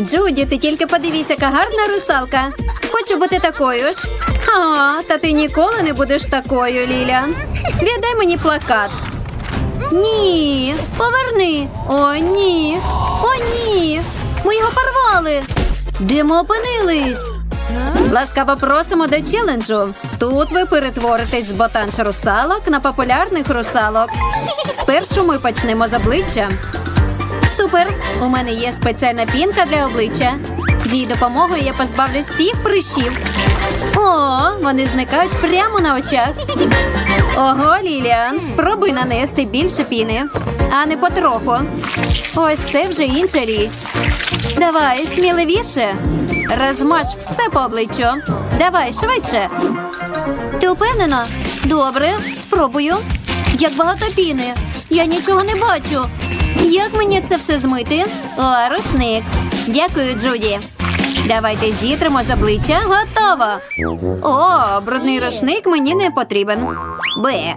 Джуді, ти тільки подивіться, яка гарна русалка. Хочу бути такою ж. А, та ти ніколи не будеш такою, Ліліан. Віддай мені плакат. Ні, поверни. О, ні. О, ні. Ми його порвали. Де ми опинились? Ласкаво просимо до челенджу. Тут ви перетворитесь з ботанч русалок на популярних русалок. Спершу ми почнемо з обличчя. Супер! У мене є спеціальна пінка для обличчя. З її допомогою я позбавлюсь всіх прищів. О, вони зникають прямо на очах. Ого, Ліліан, спробуй нанести більше піни, а не потроху. Ось це вже інша річ. Давай, сміливіше. Розмаж все по обличчю. Давай, швидше. Ти впевнена? Добре, спробую. Як багато піни. Я нічого не бачу. Як мені це все змити? О, рушник. Дякую, Джуді. Давайте зітримо з обличчя. Готово. О, брудний рушник мені не потрібен. Бе.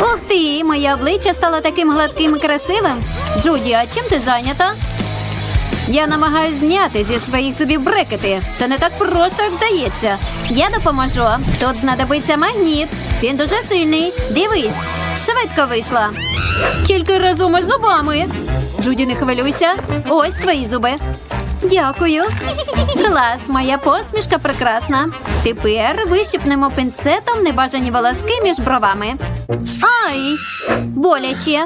Ух ти, моє обличчя стало таким гладким і красивим. Джуді, а чим ти зайнята? Я намагаюсь зняти зі своїх зубів брекети. Це не так просто, як здається. Я допоможу. Тут знадобиться магніт. Він дуже сильний. Дивись, швидко вийшла. Тільки разом із зубами. Джуді, не хвилюйся. Ось твої зуби. Дякую. Клас, моя посмішка прекрасна. Тепер вищипнемо пінцетом небажані волоски між бровами. Ай! Боляче.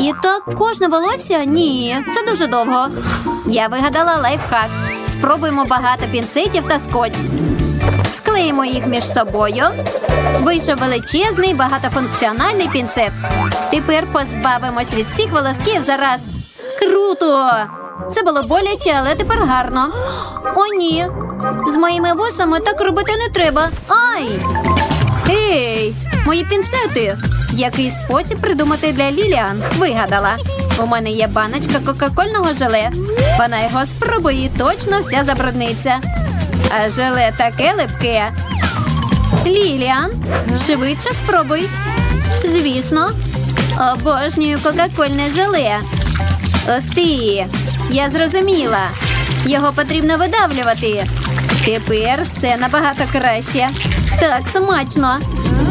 І так кожне волосся? Ні, це дуже довго. Я вигадала лайфхак. Спробуємо багато пінцетів та скотч. Склеїмо їх між собою. Вийшов величезний багатофункціональний пінцет. Тепер позбавимось від всіх волосків зараз. Круто! Це було боляче, але тепер гарно. О, ні. З моїми вусами так робити не треба. Ай! Ей, мої пінцети! Який спосіб придумати для Ліліан? Вигадала. У мене є баночка кока-кольного желе. Вона його спробує і точно вся забрудниться. А желе таке липке. Ліліан, швидше спробуй. Звісно, обожнюю кока-кольне желе. Ух ти! Я зрозуміла. Його потрібно видавлювати. Тепер все набагато краще. Так, смачно.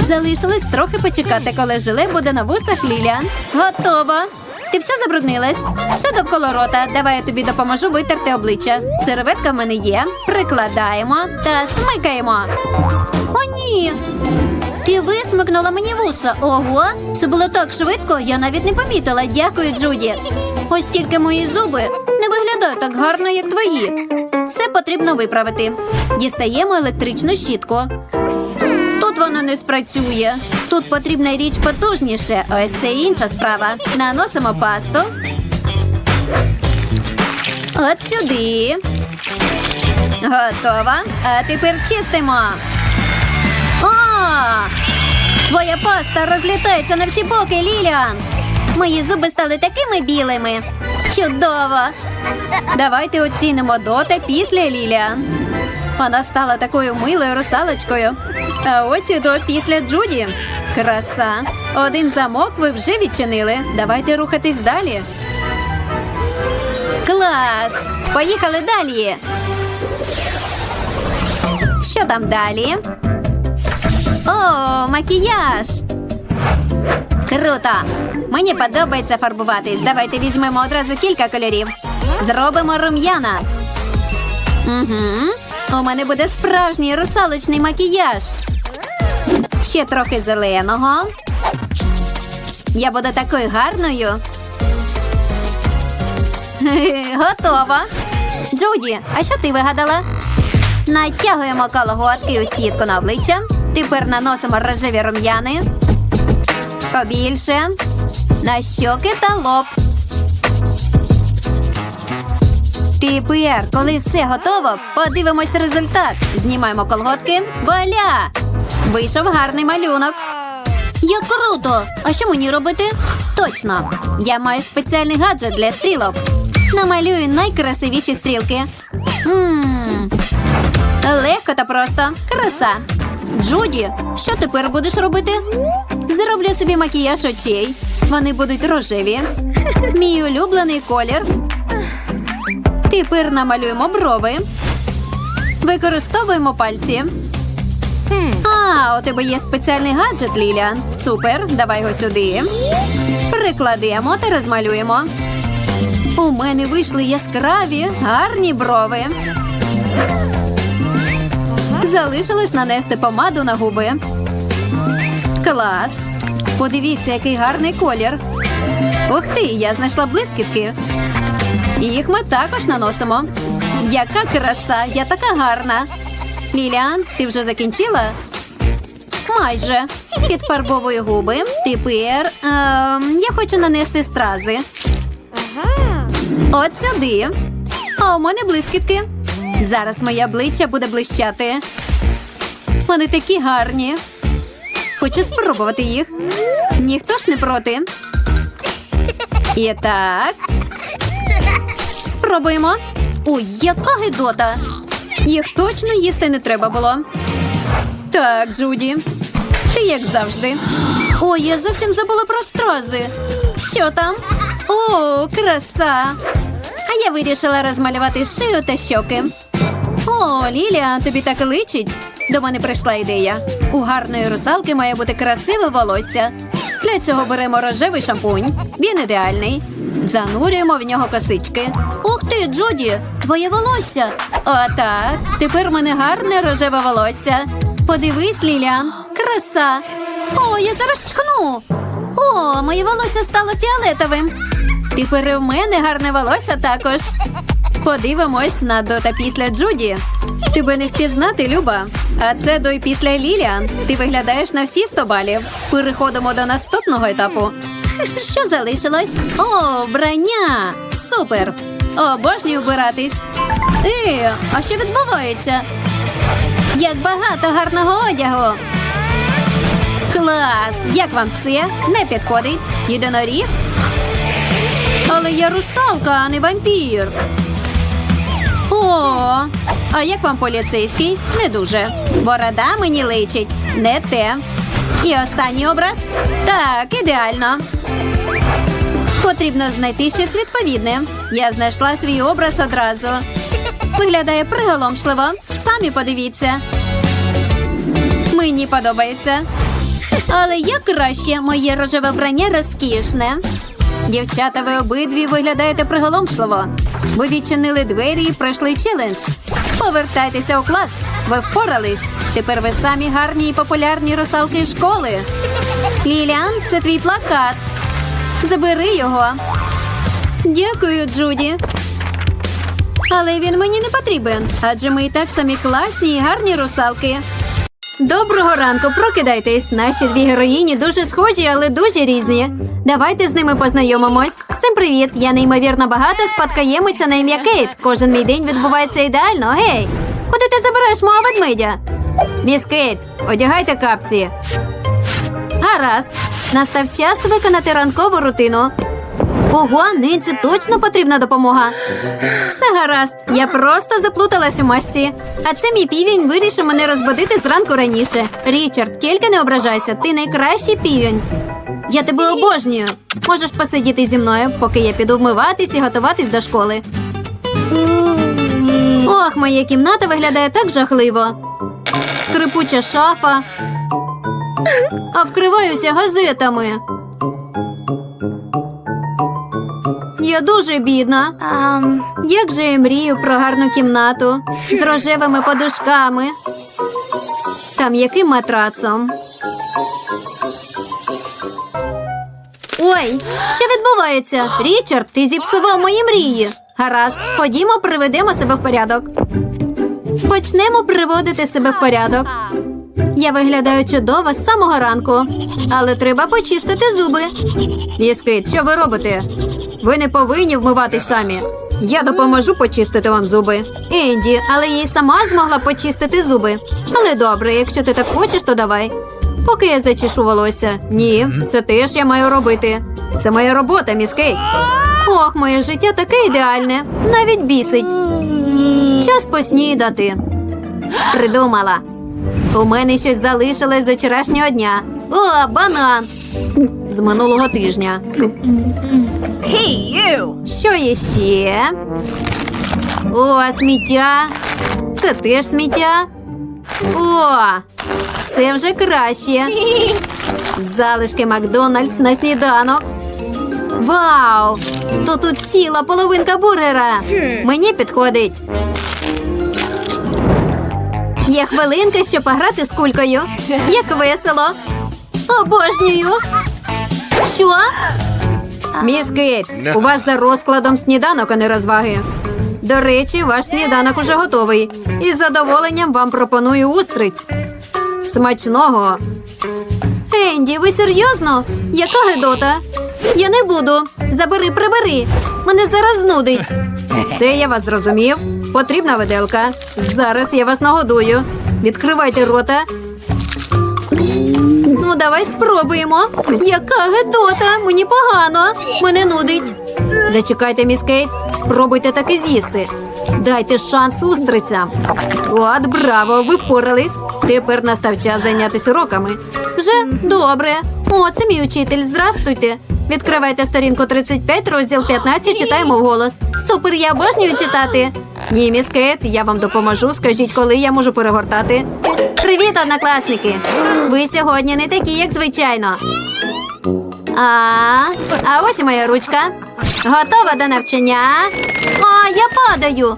Залишилось трохи почекати, коли желе буде на вусах Ліліан. Готово. Ти все забруднилась? Все довкола рота. Давай я тобі допоможу витерти обличчя. Серветка в мене є. Прикладаємо та смикаємо. О, ні! Ти висмикнула мені вуса. Ого, це було так швидко, я навіть не помітила. Дякую, Джуді. Ось тільки мої зуби не виглядають так гарно, як твої. Це потрібно виправити. Дістаємо електричну щітку. Тут вона не спрацює. Тут потрібна річ потужніше. Ось це інша справа. Наносимо пасту. От сюди. Готова. А тепер чистимо. О! Твоя паста розлітається на всі боки, Ліліан. Мої зуби стали такими білими. Чудово! Давайте оцінимо до та після Ліліан. Вона стала такою милою русалочкою. А ось і до після Джуді. Краса. Один замок ви вже відчинили. Давайте рухатись далі. Клас! Поїхали далі. Що там далі? О, макіяж! Круто! Мені подобається фарбуватись. Давайте візьмемо одразу кілька кольорів. Зробимо рум'яна. Угу. У мене буде справжній русалочний макіяж. Ще трохи зеленого. Я буду такою гарною. Готова. Джуді, а що ти вигадала? Натягуємо колготки у сітку на обличчя. Тепер наносимо рожеві рум'яни. Побільше. На щоки та лоб. Тепер, коли все готово, подивимось результат. Знімаємо колготки. Вуаля! Вийшов гарний малюнок. Як круто! А що мені робити? Точно! Я маю спеціальний гаджет для стрілок. Намалюю найкрасивіші стрілки. Ммм. Легко та просто. Краса. Джуді, що тепер будеш робити? Зроблю собі макіяж очей. Вони будуть рожеві. Мій улюблений колір. Тепер намалюємо брови. Використовуємо пальці. А, у тебе є спеціальний гаджет, Ліліан. Супер, давай його сюди. Прикладемо та розмалюємо. У мене вийшли яскраві, гарні брови. Залишилось нанести помаду на губи. Клас. Подивіться, який гарний колір. Ух ти, я знайшла блискітки. Їх ми також наносимо. Яка краса, я така гарна. Ліліан, ти вже закінчила? Майже. Підфарбовую губи. Тепер ем, я хочу нанести стрази. От сюди. А у мене блискітки. Зараз моє обличчя буде блищати. Вони такі гарні. Хочу спробувати їх. Ніхто ж не проти. І так. Спробуємо. Ой, яка гидота. Їх точно їсти не треба було. Так, Джуді. Ти як завжди. Ой, я зовсім забула про стрази. Що там? О, краса. А я вирішила розмалювати шию та щоки. О, Лілія, тобі так личить. До мене прийшла ідея. У гарної русалки має бути красиве волосся. Для цього беремо рожевий шампунь. Він ідеальний. Занурюємо в нього косички. Ух ти, Джуді, твоє волосся. Отак. Тепер в мене гарне рожеве волосся. Подивись, Ліліан, краса. О, я зараз чкну. О, моє волосся стало фіолетовим. Тепер і в мене гарне волосся також. Подивимось на до та після Джуді. Тебе не впізнати, Люба. А це до і після Ліліан. Ти виглядаєш на всі 100 балів. Переходимо до наступного етапу. Що залишилось? О, вбрання! Супер! Обожнюю вбиратись. Е, а що відбувається? Як багато гарного одягу. Клас! Як вам це? Не підходить. Єдиноріг? Але я русалка, а не вампір. О, а як вам поліцейський? Не дуже. Борода мені личить. Не те. І останній образ? Так, ідеально. Потрібно знайти щось відповідне. Я знайшла свій образ одразу. Виглядає приголомшливо. Самі подивіться. Мені подобається. Але як краще, моє рожеве вбрання розкішне. Дівчата, ви обидві виглядаєте приголомшливо. Ви відчинили двері і пройшли челендж. Повертайтеся у клас. Ви впорались. Тепер ви самі гарні і популярні русалки школи. Ліліан, це твій плакат. Забери його. Дякую, Джуді. Але він мені не потрібен, адже ми і так самі класні і гарні русалки. Доброго ранку, прокидайтесь. Наші дві героїні дуже схожі, але дуже різні. Давайте з ними познайомимось. Всім привіт! Я неймовірно багата спадкоємиця на ім'я Кейт. Кожен мій день відбувається ідеально. Гей! Куди ти забереш мого ведмедя? Міс Кейт, одягайте капці. Гаразд. Настав час виконати ранкову рутину. Ого, Нинці точно потрібна допомога. Все гаразд, я просто заплуталась у масці. А це мій півень вирішив мене розбудити зранку раніше. Річард, тільки не ображайся, ти найкращий півень. Я тебе обожнюю. Можеш посидіти зі мною, поки я піду вмиватись і готуватись до школи. Ох, моя кімната виглядає так жахливо. Скрипуча шафа. А вкриваюся газетами. Я дуже бідна. Як же я мрію про гарну кімнату з рожевими подушками та м'яким матрацом. Ой, що відбувається? Річард, ти зіпсував мої мрії. Гаразд, ходімо, приведемо себе в порядок. Почнемо приводити себе в порядок. Я виглядаю чудово з самого ранку, але треба почистити зуби. Іскит, що ви робите? Ви не повинні вмиватись самі. Я допоможу почистити вам зуби. Енді, але я й сама змогла почистити зуби. Але добре, якщо ти так хочеш, то давай. Поки я зачешу волосся. Ні, це теж я маю робити. Це моя робота, міс Кейт. Ох, моє життя таке ідеальне, навіть бісить. Час поснідати. Придумала. У мене щось залишилось з вчорашнього дня. О, банан! З минулого тижня. Hey, you! Що іще? О, сміття. Це теж сміття. О, це вже краще. Залишки Макдональдс на сніданок. Вау! То тут ціла половинка бургера. Мені підходить. Є хвилинка, щоб пограти з кулькою. Як весело. Обожнюю. Що? Міс Кейт, у вас за розкладом сніданок, а не розваги. До речі, ваш сніданок уже готовий. І з задоволенням вам пропоную устриць. Смачного. Енді, ви серйозно? Яка гидота? Я не буду. Забери, прибери. Мене зараз знудить. Все, я вас зрозумів. Потрібна виделка. Зараз я вас нагодую. Відкривайте рота. Ну, давай спробуємо. Яка гидота! Мені погано. Мене нудить. Зачекайте, міс Кейт. Спробуйте таки з'їсти. Дайте шанс устрицям. От, браво, ви впорались. Тепер настав час зайнятися уроками. Вже добре. О, це мій учитель. Здрастуйте. Відкривайте сторінку 35, розділ 15, читаємо вголос. Супер, я обожнюю читати. Ні, міс Кейт, я вам допоможу. Скажіть, коли я можу перегортати. Привіт, однокласники! Ви сьогодні не такі, як звичайно. А, а ось і моя ручка. Готова до навчання. А, я падаю.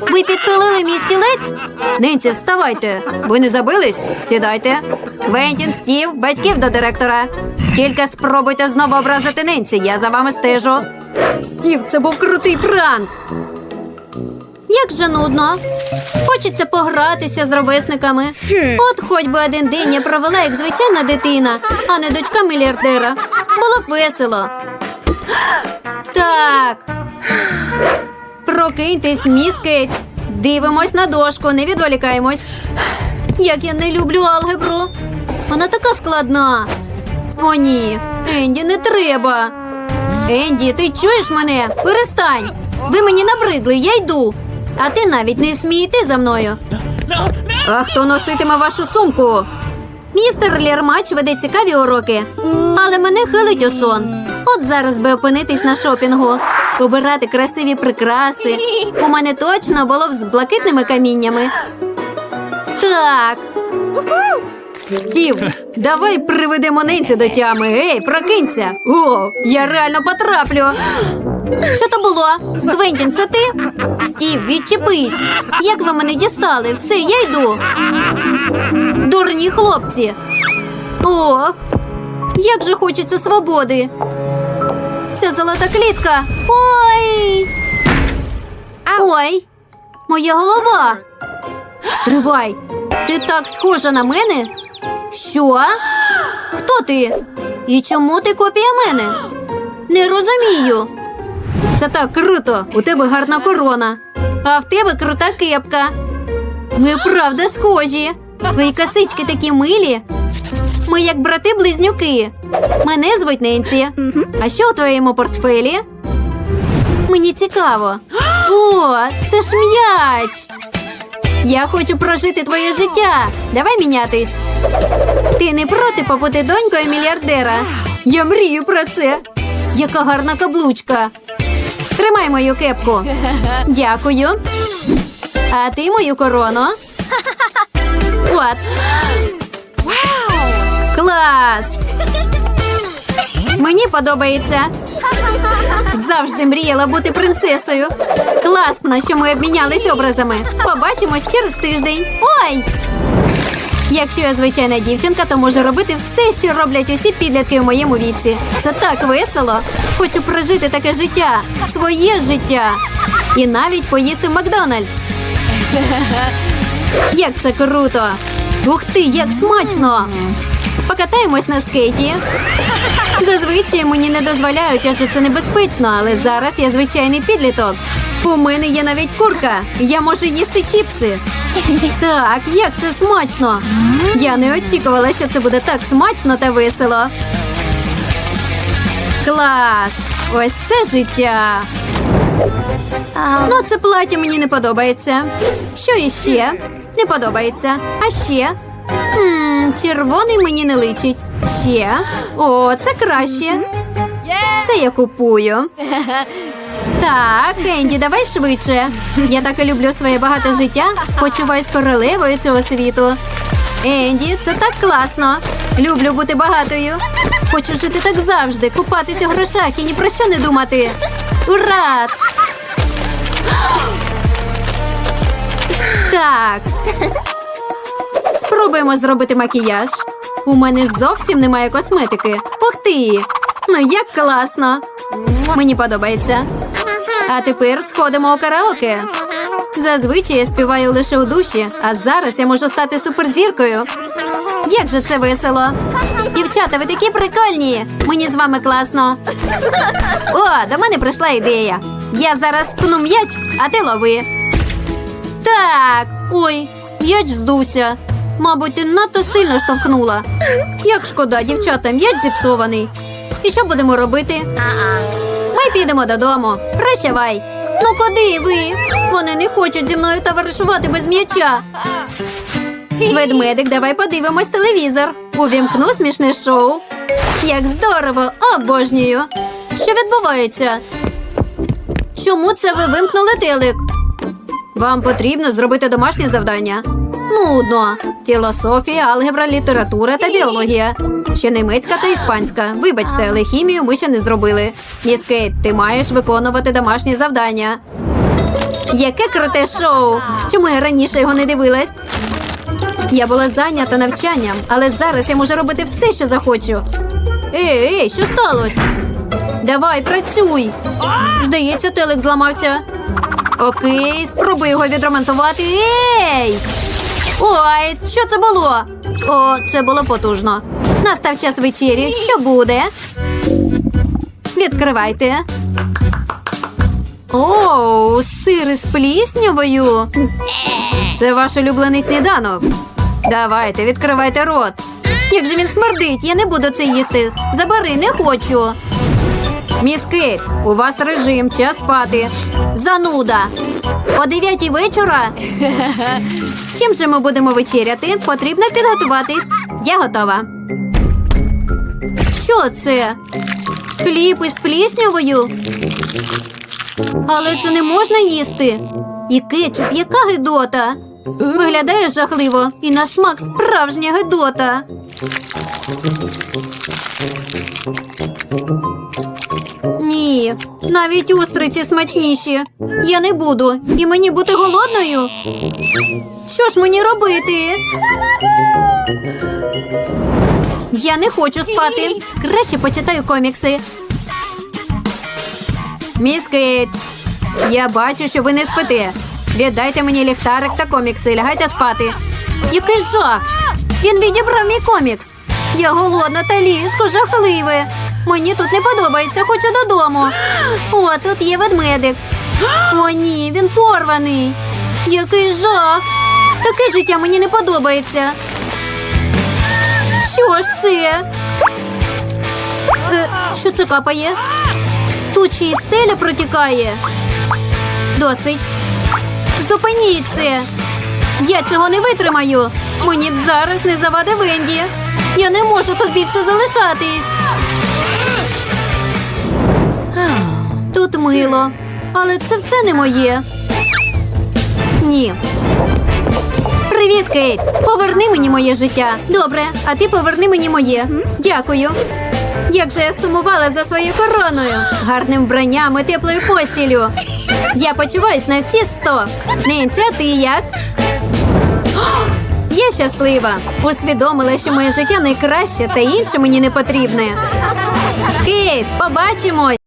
Ви підпилили мій стілець? Нинці, вставайте. Ви не забились? Сідайте. Квентін, Стів, батьків до директора. Тільки спробуйте знову образити Нинці, я за вами стежу. Стів, це був крутий пранк. Як же нудно. Хочеться погратися з ровесниками. От хоч би один день я провела як звичайна дитина, а не дочка мільярдера. Було б весело. Так. Прокиньтесь, міс Дивимось на дошку, не відволікаємось. Як я не люблю алгебру. Вона така складна. О, ні. Енді, не треба. Енді, ти чуєш мене? Перестань. Ви мені набридли, я йду. А ти навіть не смій йти за мною. А хто носитиме вашу сумку? Містер Лєрмач веде цікаві уроки, але мене хилить у сон. От зараз би опинитись на шопінгу, обирати красиві прикраси. У мене точно було б з блакитними каміннями. Так. Стів, давай приведемо нинці до тями. Ей, прокинься. О, я реально потраплю. Що то було? Квентін, це ти? Стів, відчепись. Як ви мене дістали? Все, я йду. Дурні хлопці. Ох, як же хочеться свободи. Ця золота клітка. Ой. Ой, моя голова. Стривай. Ти так схожа на мене? Що? Хто ти? І чому ти копія мене? Не розумію. Це так круто. У тебе гарна корона. А в тебе крута кепка. Ми правда схожі. Твої косички такі милі. Ми як брати-близнюки. Мене звуть Ненсі. А що у твоєму портфелі? Мені цікаво. О, це ж м'яч. Я хочу прожити твоє життя. Давай мінятись. Ти не проти побути донькою мільярдера? Я мрію про це. Яка гарна каблучка. Тримай мою кепку. Дякую. А ти мою корону. От. Клас! Мені подобається. Завжди мріяла бути принцесою. Класно, що ми обмінялись образами. Побачимось через тиждень. Ой! Якщо я звичайна дівчинка, то можу робити все, що роблять усі підлітки в моєму віці. Це так весело. Хочу прожити таке життя, своє життя. І навіть поїсти в Макдональдс. Як це круто! Ух ти, як смачно! Покатаємось на скейті. Зазвичай мені не дозволяють, адже це небезпечно, але зараз я звичайний підліток. У мене є навіть курка. Я можу їсти чіпси. Так, як це смачно! Я не очікувала, що це буде так смачно та весело. Клас! Ось це життя. Ну, це плаття мені не подобається. Що іще? Не подобається. А ще? М, червоний мені не личить. Ще. О, це краще. Це я купую. Так, Енді, давай швидше. Я так і люблю своє багате життя. Почуваюсь королевою цього світу. Енді, це так класно. Люблю бути багатою. Хочу жити так завжди, купатись у грошах і ні про що не думати. Ура! Так. Спробуємо зробити макіяж. У мене зовсім немає косметики. Ух ти! Ну як класно! Мені подобається. А тепер сходимо у караоке. Зазвичай я співаю лише у душі, а зараз я можу стати суперзіркою. Як же це весело! Дівчата, ви такі прикольні! Мені з вами класно. О, до мене прийшла ідея. Я зараз пну м'яч, а ти лови. Так, ой, м'яч здувся. Мабуть, надто сильно штовхнула. Як шкода, дівчата, м'яч зіпсований. І що будемо робити? Ми підемо додому. Прощавай. Ну куди ви? Вони не хочуть зі мною товаришувати без м'яча. Ведмедик, давай подивимось телевізор. Увімкну смішне шоу. Як здорово! Обожнюю! Що відбувається? Чому це ви вимкнули телек? Вам потрібно зробити домашнє завдання. Нудно. Філософія, алгебра, література та біологія. Ще німецька та іспанська. Вибачте, але хімію ми ще не зробили. Міс Кейт, ти маєш виконувати домашнє завдання. Яке круте шоу! Чому я раніше його не дивилась? Я була зайнята навчанням, але зараз я можу робити все, що захочу. Ей, ей, що сталося? Давай, працюй. Здається, телек зламався. Окей, спробуй його відремонтувати. Ей! Ой, що це було? О, це було потужно. Настав час вечері. Що буде? Відкривайте. О, сир із пліснявою. Це ваш улюблений сніданок. Давайте, відкривайте рот. Як же він смердить, я не буду це їсти. Забери, не хочу. Міс Кейт, у вас режим, час спати. Зануда. О дев'ятій вечора. Чим же ми будемо вечеряти? Потрібно підготуватись. Я готова. Що це? Хліб із пліснявою? Але це не можна їсти. І кетчуп, яка гидота. Виглядає жахливо, і на смак справжня гидота. Навіть устриці смачніші. Я не буду. І мені бути голодною. Що ж мені робити? Я не хочу спати. Краще почитаю комікси. Міс Кейт, я бачу, що ви не спите. Віддайте мені ліхтарик та комікси, лягайте спати. Який жах! Він відібрав мій комікс. Я голодна та ліжко жахливе. Мені тут не подобається, хочу додому. О, тут є ведмедик. О, ні, він порваний. Який жах! Таке життя мені не подобається. Що ж це? Е, що це капає? Й стеля протікає. Досить. Зупиніть це. Я цього не витримаю. Мені б зараз не завадив Венді. Я не можу тут більше залишатись. Тут мило, але це все не моє. Ні. Привіт, Кейт. Поверни мені моє життя. Добре, а ти поверни мені моє. Дякую. Як же я сумувала за своєю короною, гарним вбранням і теплою постілю. Я почуваюсь на всі сто. Ненці, а ти як? Я щаслива. Усвідомила, що моє життя найкраще та інше мені не потрібне. Кейт, побачимось!